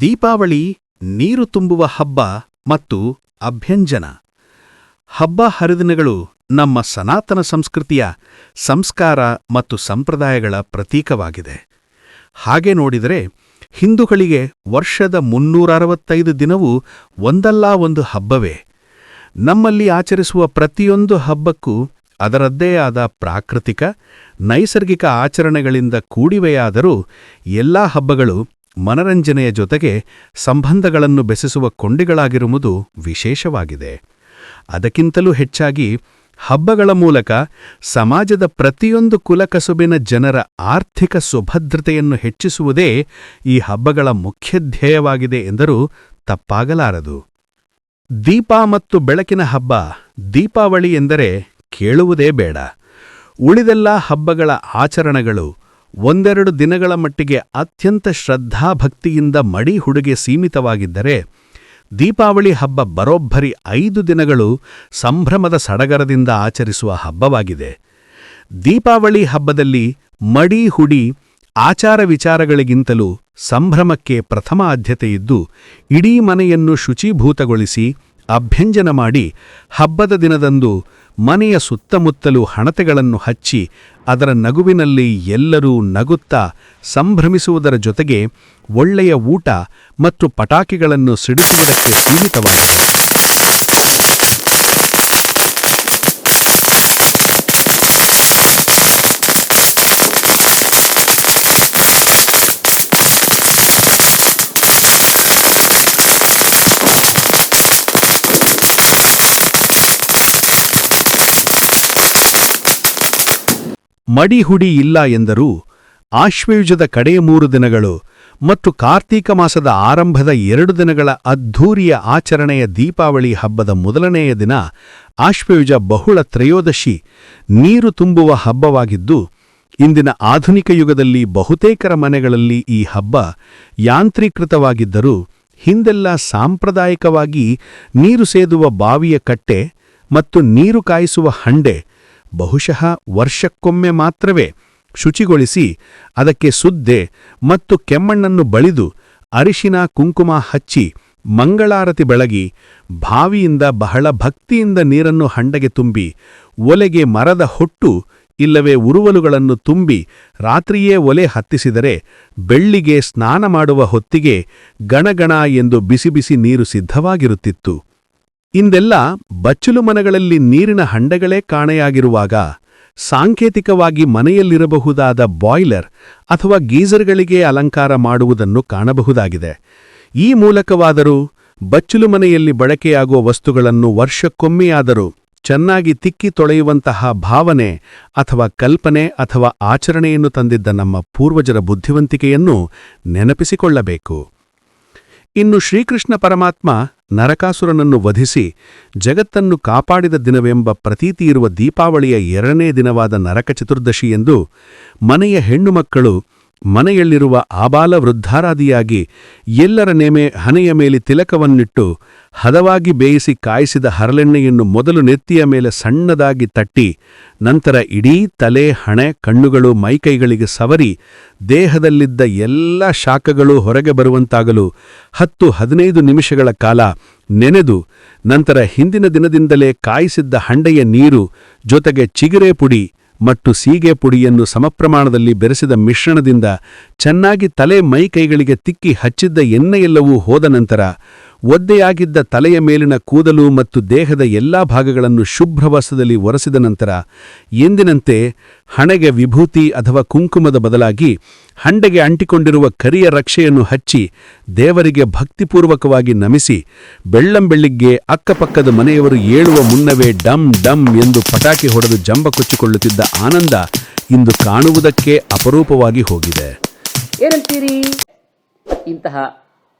ದೀಪಾವಳಿ, ನೀರು ತುಂಬುವ ಹಬ್ಬ ಮತ್ತು ಅಭ್ಯಂಜನ. ಹಬ್ಬ ಹರಿದಿನಗಳು ನಮ್ಮ ಸನಾತನ ಸಂಸ್ಕೃತಿಯ ಸಂಸ್ಕಾರ ಮತ್ತು ಸಂಪ್ರದಾಯಗಳ ಪ್ರತೀಕವಾಗಿದೆ. ಹಾಗೆ ನೋಡಿದರೆ ಹಿಂದೂಗಳಿಗೆ ವರ್ಷದ ಮುನ್ನೂರ ಅರವತ್ತೈದು ದಿನವೂ ಒಂದಲ್ಲ ಒಂದು ಹಬ್ಬವೇ. ನಮ್ಮಲ್ಲಿ ಆಚರಿಸುವ ಪ್ರತಿಯೊಂದು ಹಬ್ಬಕ್ಕೂ ಅದರದ್ದೇ ಆದ ಪ್ರಾಕೃತಿಕ, ನೈಸರ್ಗಿಕ ಆಚರಣೆಗಳಿಂದ ಕೂಡಿವೆಯಾದರೂ ಎಲ್ಲ ಹಬ್ಬಗಳು ಮನರಂಜನೆಯ ಜೊತೆಗೆ ಸಂಬಂಧಗಳನ್ನು ಬೆಸೆಸುವ ಕೊಂಡಿಗಳಾಗಿರುವುದು ವಿಶೇಷವಾಗಿದೆ. ಅದಕ್ಕಿಂತಲೂ ಹೆಚ್ಚಾಗಿ ಹಬ್ಬಗಳ ಮೂಲಕ ಸಮಾಜದ ಪ್ರತಿಯೊಂದು ಕುಲಕಸುಬಿನ ಜನರ ಆರ್ಥಿಕ ಸುಭದ್ರತೆಯನ್ನು ಹೆಚ್ಚಿಸುವುದೇ ಈ ಹಬ್ಬಗಳ ಮುಖ್ಯ ಧ್ಯೇಯವಾಗಿದೆ ಎಂದರೂ ತಪ್ಪಾಗಲಾರದು. ದೀಪ ಮತ್ತು ಬೆಳಕಿನ ಹಬ್ಬ, ದೀಪಾವಳಿ ಎಂದರೆ ಕೇಳುವುದೇ ಬೇಡ. ಉಳಿದೆಲ್ಲ ಹಬ್ಬಗಳ ಆಚರಣೆಗಳು ಒಂದೆರಡು ದಿನಗಳ ಮಟ್ಟಿಗೆ ಅತ್ಯಂತ ಶ್ರದ್ಧಾಭಕ್ತಿಯಿಂದ ಮಡಿ ಹುಡುಗೆ ಸೀಮಿತವಾಗಿದ್ದರೆ ದೀಪಾವಳಿ ಹಬ್ಬ ಬರೋಬ್ಬರಿ ಐದು ದಿನಗಳು ಸಂಭ್ರಮದ ಸಡಗರದಿಂದ ಆಚರಿಸುವ ಹಬ್ಬವಾಗಿದೆ. ದೀಪಾವಳಿ ಹಬ್ಬದಲ್ಲಿ ಮಡಿ ಹುಡಿ, ಆಚಾರ ವಿಚಾರಗಳಿಗಿಂತಲೂ ಸಂಭ್ರಮಕ್ಕೆ ಪ್ರಥಮ ಆದ್ಯತೆಯಿದ್ದು, ಇಡೀ ಮನೆಯನ್ನು ಶುಚೀಭೂತಗೊಳಿಸಿ ಅಭ್ಯಂಜನ ಮಾಡಿ ಹಬ್ಬದ ದಿನದಂದು ಮನೆಯ ಸುತ್ತಮುತ್ತಲು ಹಣತೆಗಳನ್ನು ಹಚ್ಚಿ ಅದರ ನಗುವಿನಲ್ಲಿ ಎಲ್ಲರೂ ನಗುತ್ತಾ ಸಂಭ್ರಮಿಸುವುದರ ಜೊತೆಗೆ ಒಳ್ಳೆಯ ಊಟ ಮತ್ತು ಪಟಾಕಿಗಳನ್ನು ಸಿಡಿಸುವುದಕ್ಕೆ ಸೀಮಿತವಾಗಿದೆ. ಮಡಿಹುಡಿ ಇಲ್ಲ ಎಂದರೂ ಆಶ್ವಯುಜದ ಕಡೆಯ ಮೂರು ದಿನಗಳು ಮತ್ತು ಕಾರ್ತೀಕ ಮಾಸದ ಆರಂಭದ ಎರಡು ದಿನಗಳ ಅದ್ಧೂರಿಯ ಆಚರಣೆಯ ದೀಪಾವಳಿ ಹಬ್ಬದ ಮೊದಲನೆಯ ದಿನ ಆಶ್ವಯುಜ ಬಹುಳ ತ್ರಯೋದಶಿ ನೀರು ತುಂಬುವ ಹಬ್ಬವಾಗಿದ್ದು, ಇಂದಿನ ಆಧುನಿಕ ಯುಗದಲ್ಲಿ ಬಹುತೇಕರ ಮನೆಗಳಲ್ಲಿ ಈ ಹಬ್ಬ ಯಾಂತ್ರೀಕೃತವಾಗಿದ್ದರೂ ಹಿಂದೆಲ್ಲ ಸಾಂಪ್ರದಾಯಿಕವಾಗಿ ನೀರು ಸೇದುವ ಬಾವಿಯ ಕಟ್ಟೆ ಮತ್ತು ನೀರು ಕಾಯಿಸುವ ಹಂಡೆ ಬಹುಶಃ ವರ್ಷಕ್ಕೊಮ್ಮೆ ಮಾತ್ರವೇ ಶುಚಿಗೊಳಿಸಿ ಅದಕ್ಕೆ ಸುದ್ದೆ ಮತ್ತು ಕೆಮ್ಮಣ್ಣನ್ನು ಬಳಿದು ಅರಿಶಿನ ಕುಂಕುಮ ಹಚ್ಚಿ ಮಂಗಳಾರತಿ ಬೆಳಗಿ ಬಾವಿಯಿಂದ ಬಹಳ ಭಕ್ತಿಯಿಂದ ನೀರನ್ನು ಹಂಡೆಗೆ ತುಂಬಿ ಒಲೆಗೆ ಮರದ ಹೊಟ್ಟು ಇಲ್ಲವೇ ಉರುವಲುಗಳನ್ನು ತುಂಬಿ ರಾತ್ರಿಯೇ ಒಲೆ ಹತ್ತಿಸಿದರೆ ಬೆಳ್ಳಿಗೆ ಸ್ನಾನ ಮಾಡುವ ಹೊತ್ತಿಗೆ ಗಣಗಣ ಎಂದು ಬಿಸಿ ಬಿಸಿ ನೀರು ಸಿದ್ಧವಾಗಿರುತ್ತಿತ್ತು. ಇಂದೆಲ್ಲ ಬಚ್ಚಲು ಮನೆಗಳಲ್ಲಿ ನೀರಿನ ಹಂಡೆಗಳೇ ಕಾಣೆಯಾಗಿರುವಾಗ ಸಾಂಕೇತಿಕವಾಗಿ ಮನೆಯಲ್ಲಿರಬಹುದಾದ ಬಾಯ್ಲರ್ ಅಥವಾ ಗೀಜರ್ಗಳಿಗೆ ಅಲಂಕಾರ ಮಾಡುವುದನ್ನು ಕಾಣಬಹುದಾಗಿದೆ. ಈ ಮೂಲಕವಾದರೂ ಬಚ್ಚಲು ಮನೆಯಲ್ಲಿ ಬಳಕೆಯಾಗುವ ವಸ್ತುಗಳನ್ನು ವರ್ಷಕ್ಕೊಮ್ಮೆಯಾದರೂ ಚೆನ್ನಾಗಿ ತಿಕ್ಕಿ ತೊಳೆಯುವಂತಹ ಭಾವನೆ ಅಥವಾ ಕಲ್ಪನೆ ಅಥವಾ ಆಚರಣೆಯನ್ನು ತಂದಿದ್ದ ನಮ್ಮ ಪೂರ್ವಜರ ಬುದ್ಧಿವಂತಿಕೆಯನ್ನು ನೆನಪಿಸಿಕೊಳ್ಳಬೇಕು. ಇನ್ನು ಶ್ರೀಕೃಷ್ಣ ಪರಮಾತ್ಮ ನರಕಾಸುರನನ್ನು ವಧಿಸಿ ಜಗತ್ತನ್ನು ಕಾಪಾಡಿದ ದಿನವೆಂಬ ಪ್ರತೀತಿಯಿರುವ ದೀಪಾವಳಿಯ ಎರಡನೇ ದಿನವಾದ ನರಕ ಚತುರ್ದಶಿ ಎಂದು ಮನೆಯ ಹೆಣ್ಣುಮಕ್ಕಳು ಮನೆಯಲ್ಲಿರುವ ಆಬಾಲ ವೃದ್ಧಾರಾದಿಯಾಗಿ ಎಲ್ಲರ ನೇಮೆ ಹನೆಯ ಮೇಲೆ ತಿಲಕವನ್ನಿಟ್ಟು ಹದವಾಗಿ ಬೇಯಿಸಿ ಕಾಯಿಸಿದ ಹರಳೆಣ್ಣೆಯನ್ನು ಮೊದಲು ನೆತ್ತಿಯ ಮೇಲೆ ಸಣ್ಣದಾಗಿ ತಟ್ಟಿ, ನಂತರ ಇಡೀ ತಲೆ, ಹಣೆ, ಕಣ್ಣುಗಳು, ಮೈಕೈಗಳಿಗೆ ಸವರಿ ದೇಹದಲ್ಲಿದ್ದ ಎಲ್ಲ ಶಾಖಗಳು ಹೊರಗೆ ಬರುವಂತಾಗಲು ಹತ್ತು ಹದಿನೈದು ನಿಮಿಷಗಳ ಕಾಲ ನೆನೆದು, ನಂತರ ಹಿಂದಿನ ದಿನದಿಂದಲೇ ಕಾಯಿಸಿದ್ದ ಹಂಡೆಯ ನೀರು ಜೊತೆಗೆ ಚಿಗರೆ ಪುಡಿ ಮತ್ತು ಸೀಗೆ ಪುಡಿಯನ್ನು ಸಮಪ್ರಮಾಣದಲ್ಲಿ ಬೆರೆಸಿದ ಮಿಶ್ರಣದಿಂದ ಚೆನ್ನಾಗಿ ತಲೆ ಮೈ ಕೈಗಳಿಗೆ ತಿಕ್ಕಿ ಹಚ್ಚಿದ್ದ ಎಣ್ಣೆಯೆಲ್ಲವೂ ಹೋದ ನಂತರ ಒದ್ದೆಯಾಗಿದ್ದ ತಲೆಯ ಮೇಲಿನ ಕೂದಲು ಮತ್ತು ದೇಹದ ಎಲ್ಲಾ ಭಾಗಗಳನ್ನು ಶುಭ್ರವಸದಲ್ಲಿ ಒರೆಸಿದ ನಂತರ ಎಂದಿನಂತೆ ಹಣೆಗೆ ವಿಭೂತಿ ಅಥವಾ ಕುಂಕುಮದ ಬದಲಾಗಿ ಹಂಡೆಗೆ ಅಂಟಿಕೊಂಡಿರುವ ಕರಿಯ ರಕ್ಷೆಯನ್ನು ಹಚ್ಚಿ ದೇವರಿಗೆ ಭಕ್ತಿಪೂರ್ವಕವಾಗಿ ನಮಿಸಿ ಬೆಳ್ಳಂಬೆಳ್ಳಿಗ್ಗೆ ಅಕ್ಕಪಕ್ಕದ ಮನೆಯವರು ಏಳುವ ಮುನ್ನವೇ ಡಮ್ ಡಮ್ ಎಂದು ಪಟಾಕಿ ಹೊಡೆದು ಜಂಬ ಕೊಚ್ಚಿಕೊಳ್ಳುತ್ತಿದ್ದ ಆನಂದ ಇಂದು ಕಾಣುವುದಕ್ಕೆ ಅಪರೂಪವಾಗಿ ಹೋಗಿದೆ. ಏನಂತೀರಿ? ಇಂತಹ